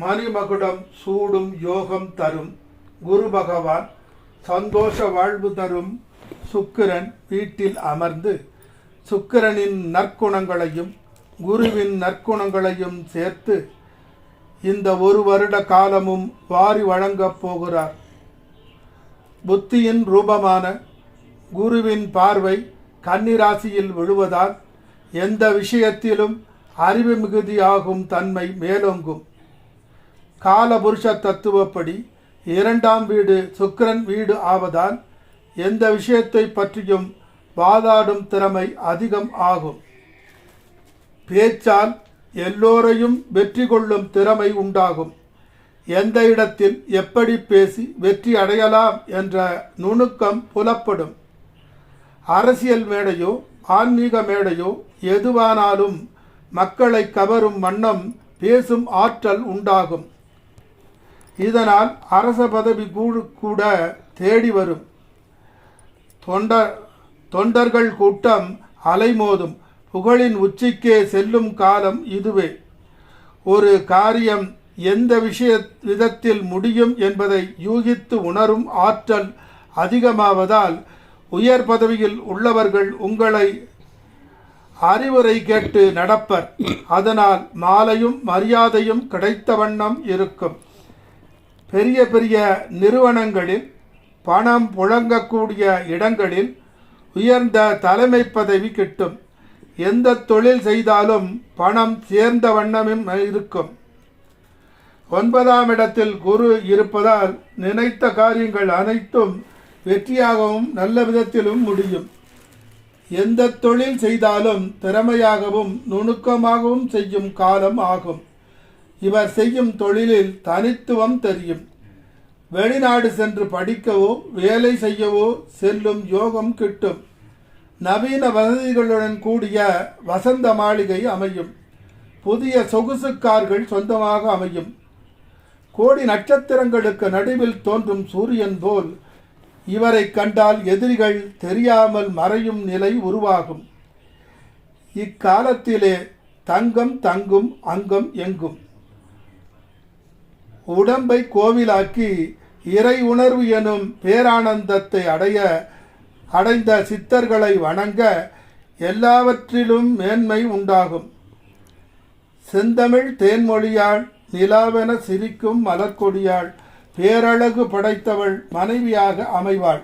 மணிமகுடம் சூடும் யோகம் தரும். குரு பகவான் சந்தோஷ வாழ்வு தரும். சுக்கிரன் வீட்டில் அமர்ந்து சுக்கிரனின் நற்குணங்களையும் குருவின் நற்குணங்களையும் சேர்த்து இந்த ஒரு வருட காலமும் வாரி வழங்கப் போகிறார். புத்தியின் ரூபமான குருவின் பார்வை கன்னிராசியில் விழுவதால் எந்த விஷயத்திலும் அறிவு மிகுதியாகும் தன்மை மேலோங்கும். காலபுருஷ தத்துவப்படி இரண்டாம் வீடு சுக்கிரன் வீடு ஆவதால் எந்த விஷயத்தை பற்றியும் வாதாடும் திறமை அதிகம் ஆகும். பேச்சால் எல்லோரையும் வெற்றி கொள்ளும் திறமை உண்டாகும். எந்த இடத்தில் எப்படி பேசி வெற்றி அடையலாம் என்ற நுணுக்கம் புலப்படும். அரசியல் மேடையோ ஆன்மீக மேடையோ எதுவானாலும் மக்களை கவரும் வண்ணம் பேசும் ஆற்றல் உண்டாகும். இதனால் அரச பதவி கூடு- கூட தேடி வரும். தொண்டர் தொண்டர்கள் கூட்டம் அலைமோதும். புகழின் உச்சிக்கே செல்லும் காலம் இதுவே. ஒரு காரியம் எந்த விஷய விதத்தில் முடியும் என்பதை யூகித்து உணரும் ஆற்றல் அதிகமாவதால் உயர் பதவியில் உள்ளவர்கள் உங்களை அறிவுரை கேட்டு நடப்பர். அதனால் மாலையும் மரியாதையும் கிடைத்த வண்ணம் இருக்கும். பெரிய பெரிய நிறுவனங்களில் பணம் புழங்கக்கூடிய இடங்களில் உயர்ந்த தலைமை பதவி கிட்டும். எந்த தொழில் செய்தாலும் பணம் சேர்ந்த வண்ணமும் இருக்கும். ஒன்பதாம் இடத்தில் குரு இருப்பதால் நினைத்த காரியங்கள் அனைத்தும் வெற்றியாகவும் நல்ல விதத்திலும் முடியும். எந்த தொழில் செய்தாலும் திறமையாகவும் நுணுக்கமாகவும் செய்யும் காலம் ஆகும். இவர் செய்யும் தொழிலில் தனித்துவம் தெரியும். வெளிநாடு சென்று படிக்கவோ வேலை செய்யவோ செல்லும் யோகம் கிட்டும். நவீன வசதிகளுடன் கூடிய வசந்த மாளிகை அமையும். புதிய சொகுசு கார்கள் சொந்தமாக அமையும். கோடி நட்சத்திரங்களுக்கு நடுவில் தோன்றும் சூரியன் போல் இவரை கண்டால் எதிரிகள் தெரியாமல் மறையும் நிலை உருவாகும். இக்காலத்திலே தங்கம் தங்கும் அங்கம் எங்கும். உடம்பை கோவிலாக்கி இறை உணர்வு எனும் பேரானந்தத்தை அடைய அடைந்த சித்தர்களை வணங்க எல்லாவற்றிலும் மேன்மை உண்டாகும். செந்தமிழ் தேன்மொழியாள் நிலாவென சிரிக்கும் மலர்கொடியாள் பேரழகு படைத்தவள் மனைவியாக அமைவாள்.